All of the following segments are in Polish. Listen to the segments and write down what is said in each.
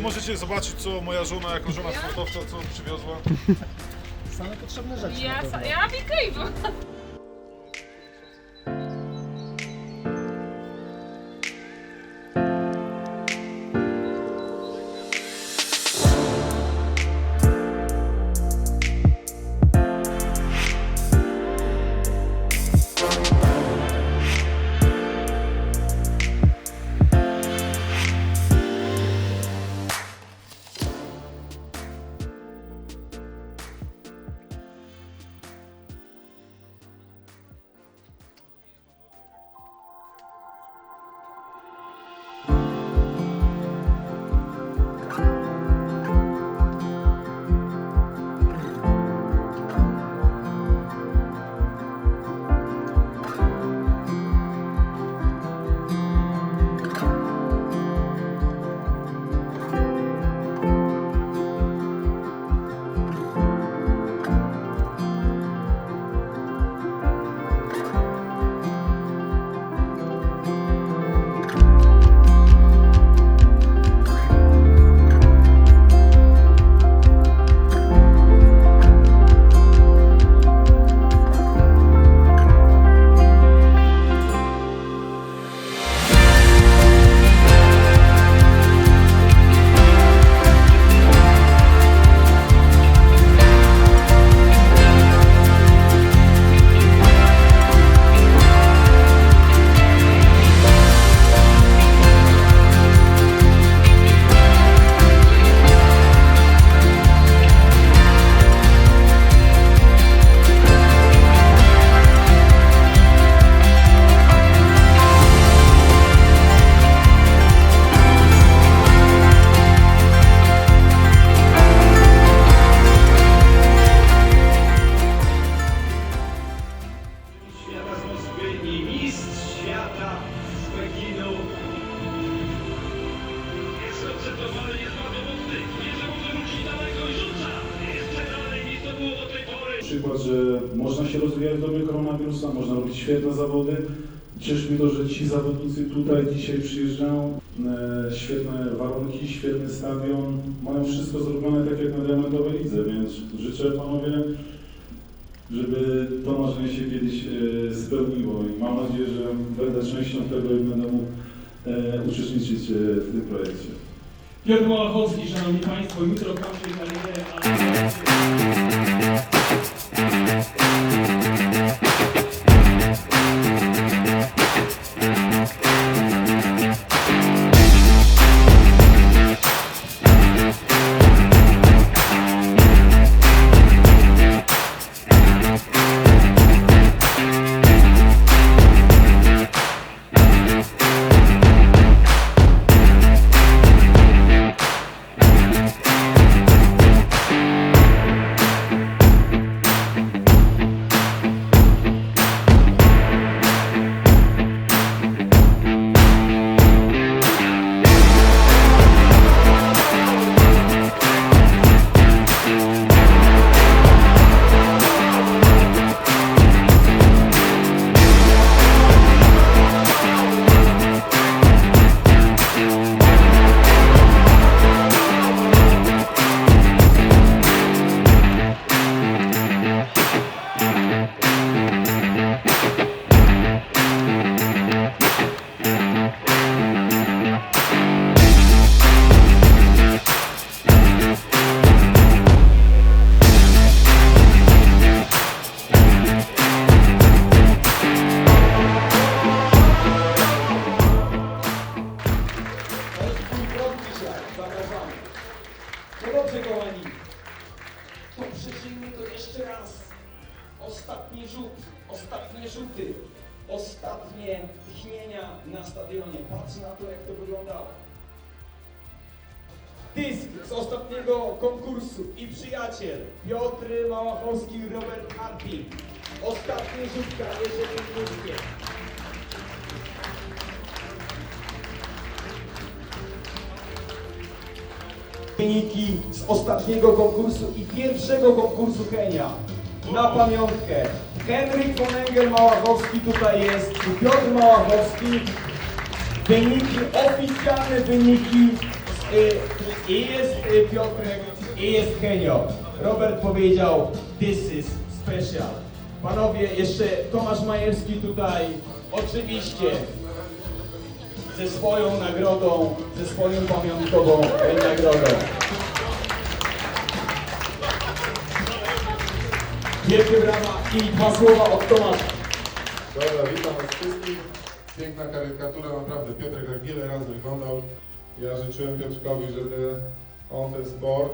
Możecie, możecie zobaczyć, co moja żona, jako żona sportowca, co przywiozła. Same potrzebne rzeczy. Ja, na pewno. ja Big że można się rozwijać w dobie koronawirusa, można robić świetne zawody. Cieszy mnie to, że ci zawodnicy tutaj dzisiaj przyjeżdżają. E, świetne warunki, świetny stadion. Mają wszystko zrobione tak jak na diamentowej lidze, więc życzę panowie, żeby to marzenie się kiedyś e, spełniło i mam nadzieję, że będę częścią tego i będę mógł e, uczestniczyć e, w tym projekcie. Piotr Małachowski, szanowni państwo, jutro kończy karierę, tchnienia na stadionie. Patrz na to, jak to wyglądało. Dysk z ostatniego konkursu i przyjaciel Piotr Małachowski Robert Harping. Ostatni rzut w karierze piłkarskiej. Wyniki z ostatniego konkursu i pierwszego konkursu Kenia. Na pamiątkę. Henryk von Engel Małachowski tutaj jest Piotr Małachowski. Wyniki, oficjalne wyniki y, I jest y, Piotrek, i jest Henio. Robert powiedział, this is special. Panowie, jeszcze Tomasz Majewski tutaj, oczywiście, ze swoją nagrodą, ze swoją pamiątkową e, nagrodą. Wielkie brawa i dwa słowa od Tomasza. Dobra, witam was wszystkich. Piękna karykatura, naprawdę Piotrek tak wiele razy wyglądał. Ja życzyłem Piotrkowi, żeby on ten sport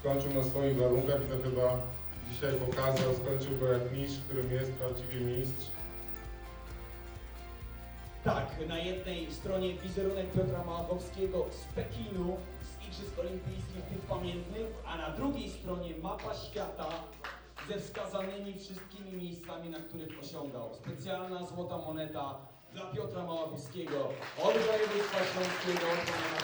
skończył na swoich warunkach i to chyba dzisiaj pokazał. Skończył go jak mistrz, którym jest prawdziwy mistrz. Tak, na jednej stronie wizerunek Piotra Małachowskiego z Pekinu, z Igrzysk Olimpijskich tych pamiętnych, a na drugiej stronie mapa świata ze wskazanymi wszystkimi miejscami, na których osiągał. Specjalna złota moneta dla Piotra Małachowskiego od województwa śląskiego, od pana.